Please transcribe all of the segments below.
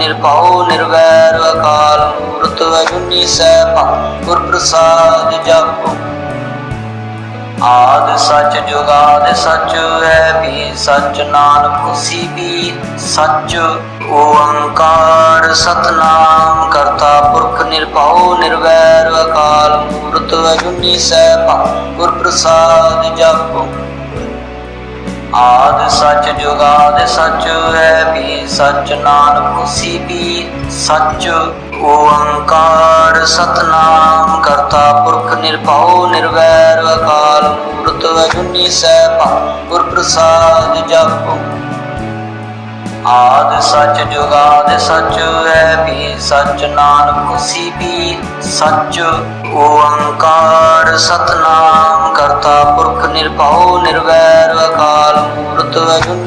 ਨਿਰਭਉ ਨਿਰਵੈਰ ਅਕਾਲ ਮੂਰਤ ਅਜੂਨੀ ਸੈਭੰ, ਗੁਰ ਪ੍ਰਸਾਦ ਜਪੁ। ਆਦ ਸੱਚ ਜੁਗਾਦ ਸੱਚ ਹੈ ਵੀ, ਸੱਚ ਨਾਨਕ ਹੋਸੀ ਵੀ ਸੱਚ। ਓੰਕਾਰ ਸਤਨਾਮ ਕਰਤਾ ਪੁਰਖ ਨਿਰਭਉ ਨਿਰਵੈਰ ਅਕਾਲ ਮੂਰਤ ਅਜੂਨੀ ਸੈਭੰ, ਗੁਰ ਪ੍ਰਸਾਦ ਜਪੁ। ਆਦ ਸੱਚ ਜੁਗਾਦ ਸੱਚ ਹੈ ਵੀ ਸੱਚ ਨਾਨਕ ਹੋਸੀ ਵੀ ਸੱਚ। ਓੰਕਾਰ ਸਤਨਾਮ ਕਰਤਾ ਪੁਰਖ ਨਿਰਭਉ ਨਿਰਵੈਰ ਅਕਾਲ ਮੂਰਤ ਅਜੂਨੀ ਸੈਭੰ ਗੁਰ ਪ੍ਰਸਾਦ ਜਪੁ। ਆਦ ਸੱਚ ਜੁਗਾਦ ਸੱਚ ਹੈ ਵੀ ਸੱਚ ਨਾਨਕ ਹੋਸੀ ਵੀ ਸੱਚ। ਓੰਕਾਰ ਸਤਨਾਮ ਕਰਤਾ ਪੁਰਖ ਨਿਰਭਉ ਨਿਰਵੈਰ ਅਕਾਲ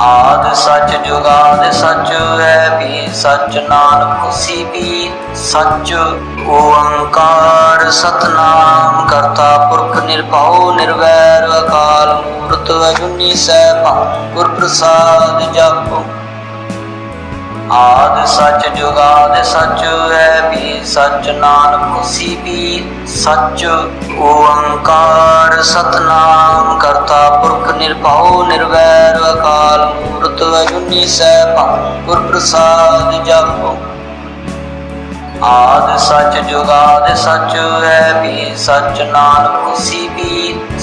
ਆਦ ਸੱਚ ਜੁਗਾਦ ਸੱਚ ਹੈ ਵੀ ਸੱਚ ਨਾਨਕ ਹੋਸੀ ਵੀ ਸੱਚ। ਓੰਕਾਰ ਸਤਨਾਮ ਕਰਤਾ ਪੁਰਖ ਨਿਰਭਉ ਨਿਰਵੈਰ ਅਕਾਲ ਮੂਰਤ ਅਜੂਨੀ ਸੈਭੰ ਗੁਰ ਪ੍ਰਸਾਦ ਜਪੁ। ਆਦ ਸੱਚ ਜੁਗਾਦ ਸੱਚ ਹੈ ਵੀ ਸੱਚ ਨਾਨਕ ਹੋਸੀ ਵੀ ਸੱਚ ਓੰਕਾਰ ਸਤਨਾਮ ਕਰਤਾ ਪੁਰਖ ਨਿਰਭਉ ਨਿਰਵੈਰ ਅਕਾਲ ਮੂਰਤ ਅਜੂਨੀ ਸੈਭੰ ਗੁਰ ਪ੍ਰਸਾਦ ਜਪੋ। ਆਦ ਸੱਚ ਜੁਗਾਦ ਸੱਚ ਹੈ ਵੀ ਸੱਚ ਨਾਨਕ ਹੋਸੀ ਵੀ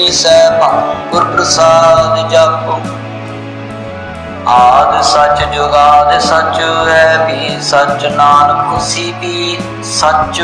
ਅਜੂਨੀ ਸੈਭੰ ਗੁਰ ਪ੍ਰਸਾਦ ਜਪੋ। ਆਦ ਸੱਚ ਜੁਗਾਦ ਸੱਚ ਹੈ ਵੀ ਸੱਚ। ਨਾਨਕ ਹੋਸੀ ਵੀ ਸੱਚ।